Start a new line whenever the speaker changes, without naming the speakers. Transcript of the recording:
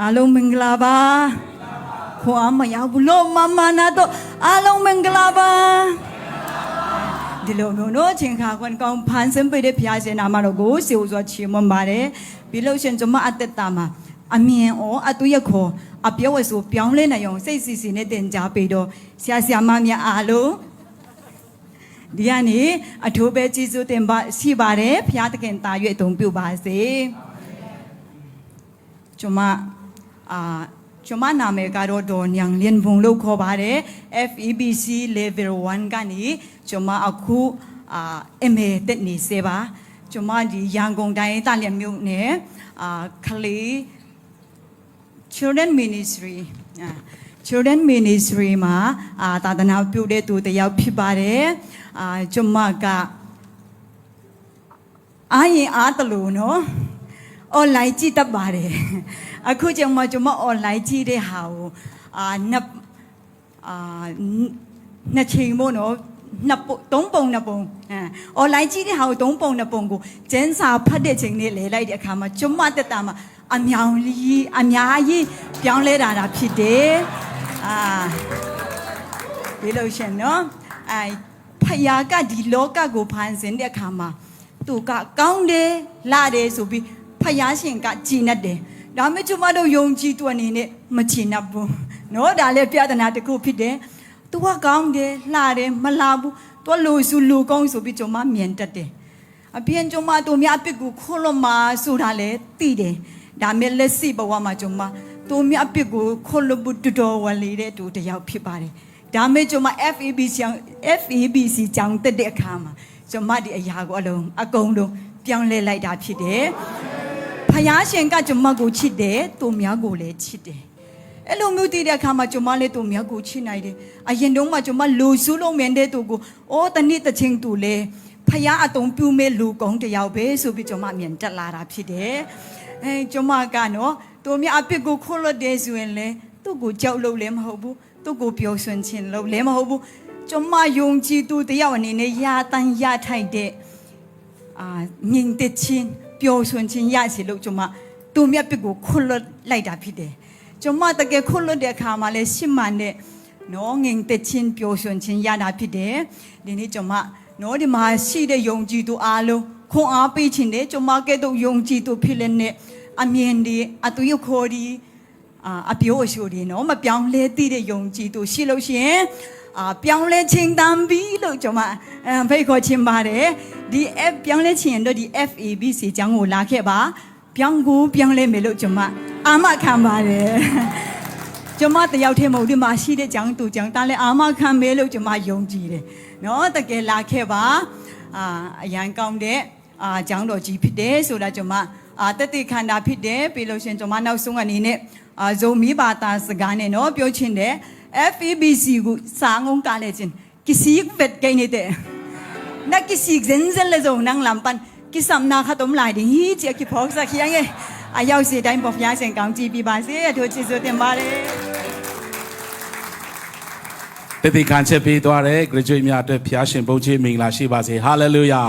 အားလုံးမင်္ဂလာပါခွာမရောက်ဘူးလို့မမနာတော့အားလုံးမင်္ဂလာပါဒီလိုမျိုးနော်ချင်းခါကွန်ကောင်ဖန်ဆင်းပေးတဲ့ဖျားရှင်နာမတော်ကိုစေဦးစွာချီးမွမ်းပါတယ်ပြီးလို့ရှရင်ကျွန်မအသက်တာမှာအမြင်ဩအတူရခေါ်အပြောဝဲဆိုပြောင်းလဲနိုင်အောင်စိတ်စီစီနဲ့တင် जा ပေးတော့ဆရာဆရာမများအားလုံးဒီကနေ့အထူးပဲကျေးဇူးတင်ပါရှိပါတယ်ဖျားသခင်တာရွေ့အုံပြုပါစေကျွန်မ အာကျွန်မနာမည်ကတော့ဒေါ်ညံလင်းဘုံလို့ခေါ်ပါတယ် FEBC level 1ကနေကျွန်မအခုအာ MA တက်နေစေပါကျွန်မဒီရန်ကုန်တိုင်းတာလျက်မြို့နယ်အာခလေး Children Ministry အာ Children Ministry မှာအာသာသနာပြုတဲ့သူတစ်ယောက်ဖြစ်ပါတယ်အာကျွန်မကအားရင်အားတလို့နော် online ကြည့်တတ်ပါတယ် အခုကျွန်မကျွန်မ online ကြည့်တဲ့ဟာကိုအာနှစ်အာနှစ်ချိန်မို့နော်နှစ်ပုံသုံးပုံနှစ်ပုံအဲ online ကြည့်တဲ့ဟာကိုသုံးပုံနှစ်ပုံကိုကျန်းစာဖတ်တဲ့ချိန်လေးလဲလိုက်တဲ့အခါမှာကျွန်မတက်တာမှာအမြောင်ကြီးအများကြီးပြောင်းလဲတာတာဖြစ်တယ်အာဒီလိုရှင်နော်အဲဖယားကဒီလောကကိုဖန်ဆင်းတဲ့အခါမှာသူကကောင်းတယ်လာတယ်ဆိုပြီးဖယားရှင်ကကြည်နဲ့တယ် ဒါမဲ့ကျွန်မတို့ယုံကြည်သူအနေနဲ့မကြည်နပ်ဘူးနော်ဒါလည်းပြဿနာတစ်ခုဖြစ်တယ် तू ကကောင်းတယ်လှတယ်မလှဘူး तू လူစုလူကောင်းဆိုပြီးကျွန်မမြင်တတ်တယ်အပြင်ကျွန်မတို့များအပစ်ကိုခွလို့မဆိုတာလည်းသိတယ်ဒါမဲ့လက်စီဘဝမှာကျွန်မတို့များအပစ်ကိုခွလို့ဘူးတော်တော်ဝလေးတဲ့သူတစ်ယောက်ဖြစ်ပါတယ်ဒါမဲ့ကျွန်မ FEBC ကျောင်း FEBC ကျောင်းတက်တဲ့အခါမှာကျွန်မဒီအရာကိုအလုံးအကုန်လုံးပြောင်းလဲလိုက်တာဖြစ်တယ် ဖယားရှင်ကကျွန်မကိုချစ်တယ်သူများကိုလည်းချစ်တယ်အဲ့လိုမျိုးတည်တဲ့အခါမှာကျွန်မလည်းသူမြောက်ကိုချစ်နိုင်တယ်။အရင်တုန်းကကျွန်မလူစုလုံးမင်းတဲ့သူကိုအိုးတနည်းတစ်ချင်းသူလေဖယားအတုံပြူမဲ့လူကောင်းတစ်ယောက်ပဲဆိုပြီးကျွန်မအမြင်တက်လာတာဖြစ်တယ်။အဲကျွန်မကနော်သူမြအပစ်ကိုခိုးလို့တဲ့ဆိုရင်လေသူ့ကိုကြောက်လို့လည်းမဟုတ်ဘူး။သူ့ကိုပျော်ရွှင်ခြင်းလို့လည်းမဟုတ်ဘူး။ကျွန်မယုံကြည်သူတစ်ယောက်အနေနဲ့ရာတန်ရထိုက်တဲ့အာညင်တဲ့ချင်း ပျော်ရွှင်ခြင်းရစီလို့ကျွန်မသူမြတ်ပစ်ကိုခွလွတ်လိုက်တာဖြစ်တယ်ကျွန်မတကယ်ခွလွတ်တဲ့အခါမှာလဲရှင်းမှန်တဲ့နော်ငင်တဲ့ချင်းပျော်ရွှင်ခြင်းရတာဖြစ်တယ်ဒီနေ့ကျွန်မနော်ဒီမှာရှိတဲ့ယုံကြည်သူအားလုံးခွန်အားပေးခြင်းနဲ့ကျွန်မကဲ့သို့ယုံကြည်သူဖြစ်လက်နဲ့အမြင်ဒီအတူရခေါ်ဒီအာအပြိုးအရှိုးတွေနော်မပြောင်းလဲသိတဲ့ယုံကြည်သူရှိလို့ရှိရင်အာပြောင်းလဲခြင်းတမ်းပြီလို့ကျွန်မအဲဖိတ်ခေါ်ခြင်းပါတယ် ဒီ F ပြောင်းလဲခြင်းတို့ဒီ FABC အကြောင်းကိုလာခဲ့ပါပြောင်းကိုပြောင်းလဲမယ်လို့ကျွန်မအာမခံပါတယ်ကျွန်မတယောက်တည်းမဟုတ်ဒီမှာရှိတဲ့ကြောင်းသူကြောင်းတားလဲအာမခံမယ်လို့ကျွန်မယုံကြည်တယ်နော်တကယ်လာခဲ့ပါအာအရန်ကောင်းတဲ့အာကြောင်းတော်ကြီးဖြစ်တယ်ဆိုတာကျွန်မအာတက်တိခန္ဓာဖြစ်တယ်ပြီးလို့ရှရင်ကျွန်မနောက်ဆုံးအနေနဲ့အာဇုံမီဘာတာစကားနဲ့နော်ပြောချင်တယ် FEBC ကိုစာငုံကလည်းချင်း किसी vet kay ni te na kisi zenzel le zong nang lampan kisam na khatom lai ding hi chi ki phok sa khiyang ye a yaw si dai bo phya sen kaung ji pi ba se a tho chi so tin ba le
တည်တည်ခံချက်ပေးသွားတဲ့ graduate များအတွက်ဖျားရှင်ဘုန်းကြီးမင်္ဂလာရှိပါစေ hallelujah